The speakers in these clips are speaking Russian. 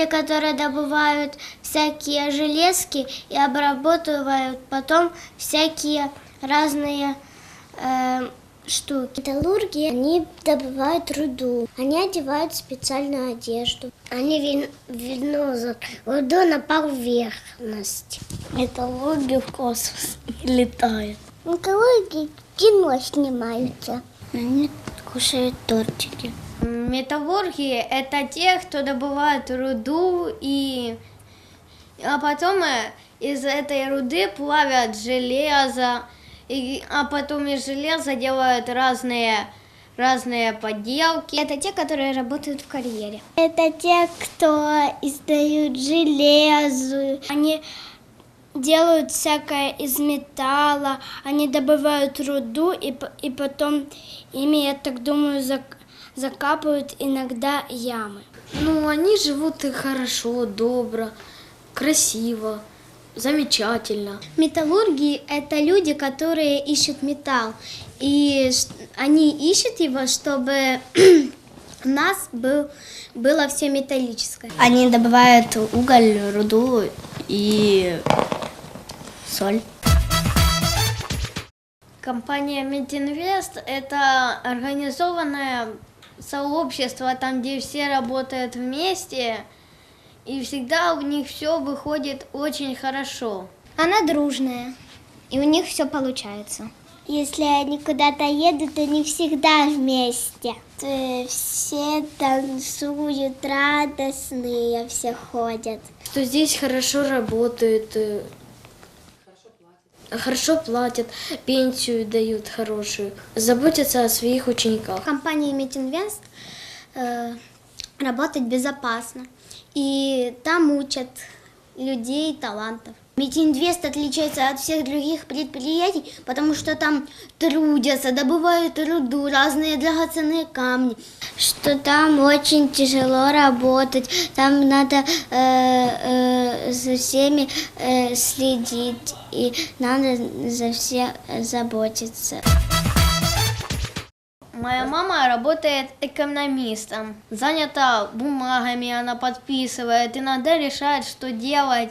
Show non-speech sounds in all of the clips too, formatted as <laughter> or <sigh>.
те, которые добывают всякие железки и обрабатывают потом всякие разные э, штуки. Металлурги, они добывают руду, они одевают специальную одежду. Они вин- винозут руду на поверхность. Металлурги в космос <laughs> летают. Металлурги кино снимаются. Они кушают тортики. Металлурги – это те, кто добывают руду, и... а потом э, из этой руды плавят железо, и... а потом из железа делают разные, разные поделки. Это те, которые работают в карьере. Это те, кто издают железо. Они делают всякое из металла, они добывают руду и, и потом ими, я так думаю, зак- закапывают иногда ямы. Ну, они живут и хорошо, добро, красиво, замечательно. Металлурги – это люди, которые ищут металл, и ш- они ищут его, чтобы <clears throat> у нас был, было все металлическое. Они добывают уголь, руду и соль. Компания Мединвест – это организованное сообщество, там, где все работают вместе, и всегда у них все выходит очень хорошо. Она дружная, и у них все получается. Если они куда-то едут, они всегда вместе. Э, Все танцуют, радостные все ходят. Что здесь хорошо работают, э, хорошо платят, пенсию дают хорошую, заботятся о своих учениках. В компании Митинвест э, работать безопасно. И там учат людей талантов. Митинвест отличается от всех других предприятий, потому что там трудятся, добывают руду, разные драгоценные камни. Что там очень тяжело работать, там надо э, э, за всеми э, следить и надо за всех заботиться. Моя мама работает экономистом, занята бумагами, она подписывает, иногда решает, что делать,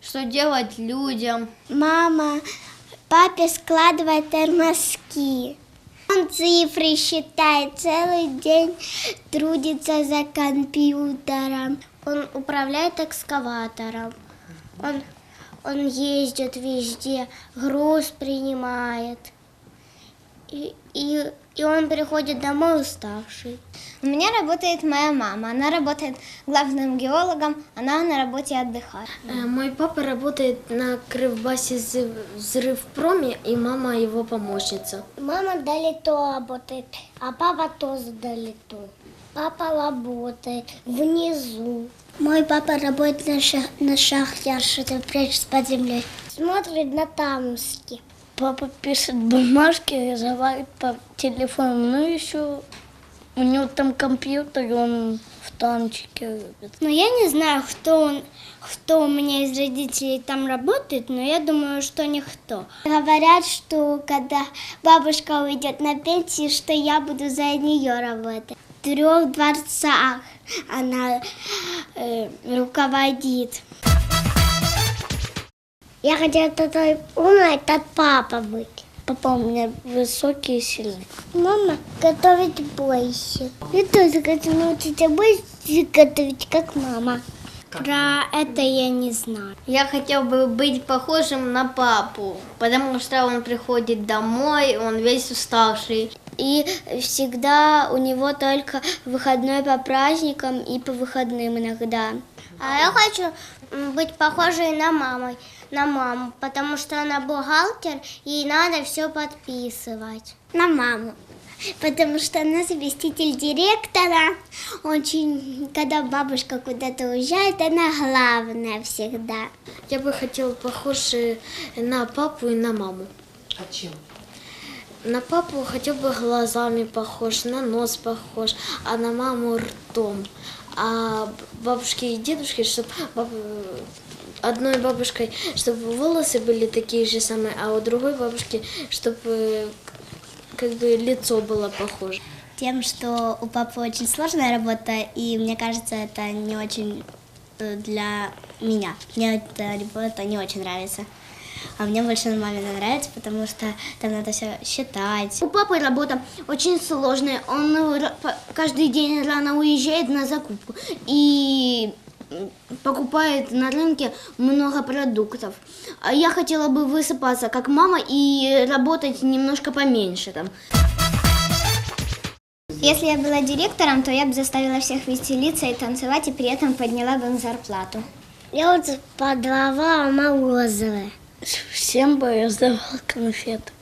что делать людям. Мама папе складывает термоски. Он цифры считает, целый день трудится за компьютером. Он управляет экскаватором. Он, он ездит везде, груз принимает. И, и, и он приходит домой уставший. У меня работает моя мама. Она работает главным геологом, она на работе отдыхает. Э, Мой папа работает на Кривбасе взрывпроме, и мама его помощница. Мама далеко работает, а папа тоже далеко. Папа работает внизу. Мой папа работает на, шах, на шахте, что-то прячется под землей. Смотрит на тамски. Папа пишет бумажки, разговаривает по телефону. Ну, еще у него там компьютер, и он в танчике любит. Но я не знаю, кто, он, кто у меня из родителей там работает, но я думаю, что никто. Говорят, что когда бабушка уйдет на пенсию, что я буду за нее работать. В трех дворцах она э, руководит. Я хотела такой умной, как папа быть. Папа у меня высокий и сильный. Мама готовить больше. Я тоже хочу научиться больше готовить, как мама. Про это я не знаю. Я хотел бы быть похожим на папу, потому что он приходит домой, он весь уставший. И всегда у него только выходной по праздникам и по выходным иногда. А я хочу быть похожей на маму, на маму, потому что она бухгалтер, ей надо все подписывать. На маму. Потому что она заместитель директора. Очень, когда бабушка куда-то уезжает, она главная всегда. Я бы хотел похож на папу и на маму. А чем? На папу хотел бы глазами похож, на нос похож, а на маму ртом. А бабушки и дедушки, чтобы одной бабушкой, чтобы волосы были такие же самые, а у другой бабушки, чтобы как бы лицо было похоже. Тем, что у папы очень сложная работа, и мне кажется, это не очень э, для меня. Мне эта работа не очень нравится. А мне больше мамина нравится, потому что там надо все считать. У папы работа очень сложная. Он по- каждый день рано уезжает на закупку и покупает на рынке много продуктов. А я хотела бы высыпаться как мама и работать немножко поменьше там. Если я была директором, то я бы заставила всех веселиться и танцевать, и при этом подняла бы им зарплату. Я вот подавала морозовое. Всем бы я сдавала конфеты.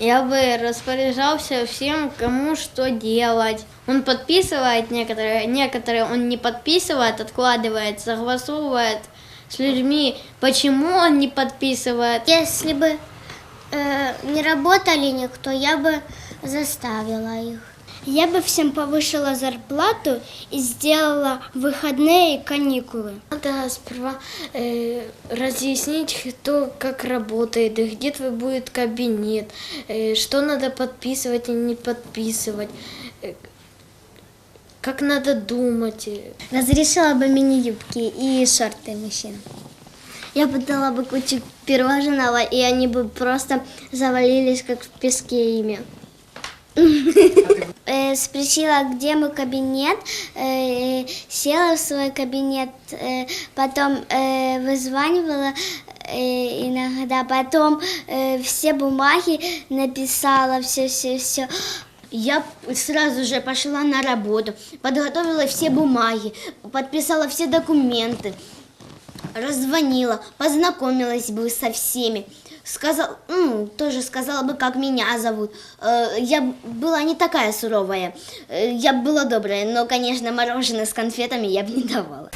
Я бы распоряжался всем, кому что делать. Он подписывает некоторые, некоторые он не подписывает, откладывает, согласовывает с людьми, почему он не подписывает. Если бы э, не работали никто, я бы заставила их. Я бы всем повышила зарплату и сделала выходные и каникулы. Надо сперва э, разъяснить, кто как работает, и где твой будет кабинет, э, что надо подписывать и не подписывать, э, как надо думать. Разрешила бы мини-юбки и шорты мужчин. Я бы дала бы кучу пирожного, и они бы просто завалились, как в песке ими. Э, Спросила, где мой кабинет, э, села в свой кабинет, э, потом вызванивала иногда, потом все бумаги написала, все-все-все. Я сразу же пошла на работу, подготовила все бумаги, подписала все документы, раззвонила, познакомилась бы со всеми. Сказал, ну, тоже сказала бы, как меня зовут. Э, Я была не такая суровая. Э, Я была добрая, но, конечно, мороженое с конфетами я бы не давала.